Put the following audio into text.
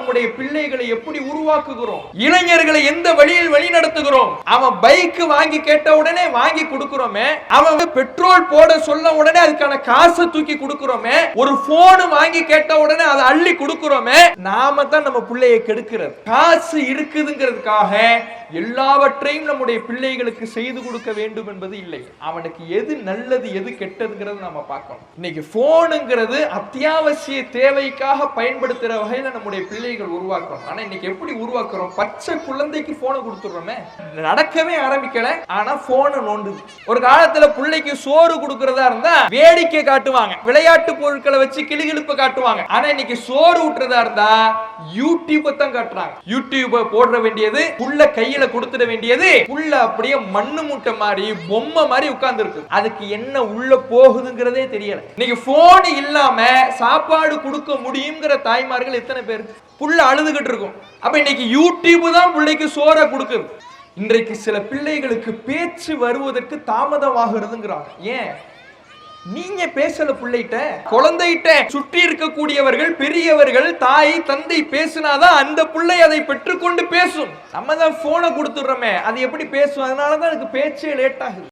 நம்முடைய பிள்ளைகளை எப்படி உருவாக்குகிறோம்? இளைஞர்களை எந்த வழியில் வழி நடத்துகிறோம் அவன் பைக் வாங்கி கேட்ட உடனே வாங்கி கொடுக்கிறோமே அவன் பெட்ரோல் போட சொல்ல உடனே அதுக்கான காசை தூக்கி கொடுக்கிறோமே ஒரு போன் வாங்கி கேட்ட உடனே அதை அள்ளி கொடுக்கிறோமே நாம தான் நம்ம பிள்ளையை கெடுக்கிறது. காசு இருக்குதுங்கிறதுக்காக எல்லாவற்றையும் நம்முடைய பிள்ளைகளுக்கு செய்து கொடுக்க வேண்டும் என்பது இல்லை. அவனுக்கு எது நல்லது எது கெட்டதுங்கிறது நம்ம பார்க்கணும். இன்னைக்கு போனுங்கிறது அத்தியாவசிய தேவைக்காக பயன்படுத்துற வகையில் நம்முடைய பிள்ளை குழந்தைகள் உருவாக்குறோம். ஆனா இன்னைக்கு எப்படி உருவாக்குறோம்? பச்சை குழந்தைக்கு போனை கொடுத்துடுறோமே. நடக்கவே ஆரம்பிக்கல ஆனா போனை நோண்டுது. ஒரு காலத்துல பிள்ளைக்கு சோறு கொடுக்கறதா இருந்தா வேடிக்கை காட்டுவாங்க. விளையாட்டு பொருட்களை வச்சு கிளிகிழிப்பு காட்டுவாங்க. ஆனா இன்னைக்கு சோறு ஊட்டுறதா இருந்தா யூடியூப் தான் காட்டுறாங்க. யூடியூப போடுற வேண்டியது புள்ள கையில கொடுத்துட வேண்டியது புள்ள அப்படியே மண்ணு மூட்டை மாதிரி பொம்மை மாதிரி உட்கார்ந்து இருக்கு அதுக்கு என்ன உள்ள போகுதுங்கிறதே தெரியல. இன்னைக்கு போன் இல்லாம சாப்பாடு கொடுக்க முடியுங்கிற தாய்மார்கள் எத்தனை பேருக்கு புள்ள அழுதுகிட்டு இருக்கும் அப்ப இன்னைக்கு யூடியூப் தான் பிள்ளைக்கு சோற கொடுக்குது. இன்றைக்கு சில பிள்ளைகளுக்கு பேச்சு வருவதற்கு தாமதமாகிறதுங்கிறாங்க ஏன்? நீங்க பேசல பிள்ளைகிட்ட குழந்தைகிட்ட சுற்றி இருக்கக்கூடியவர்கள் பெரியவர்கள் தாய் தந்தை பேசினாதான் அந்த பிள்ளை அதை பெற்றுக்கொண்டு பேசும். நம்ம தான் போனை கொடுத்துடுறோமே. அது எப்படி பேசும்? அதனாலதான் அதுக்கு பேச்சே லேட் ஆகுது.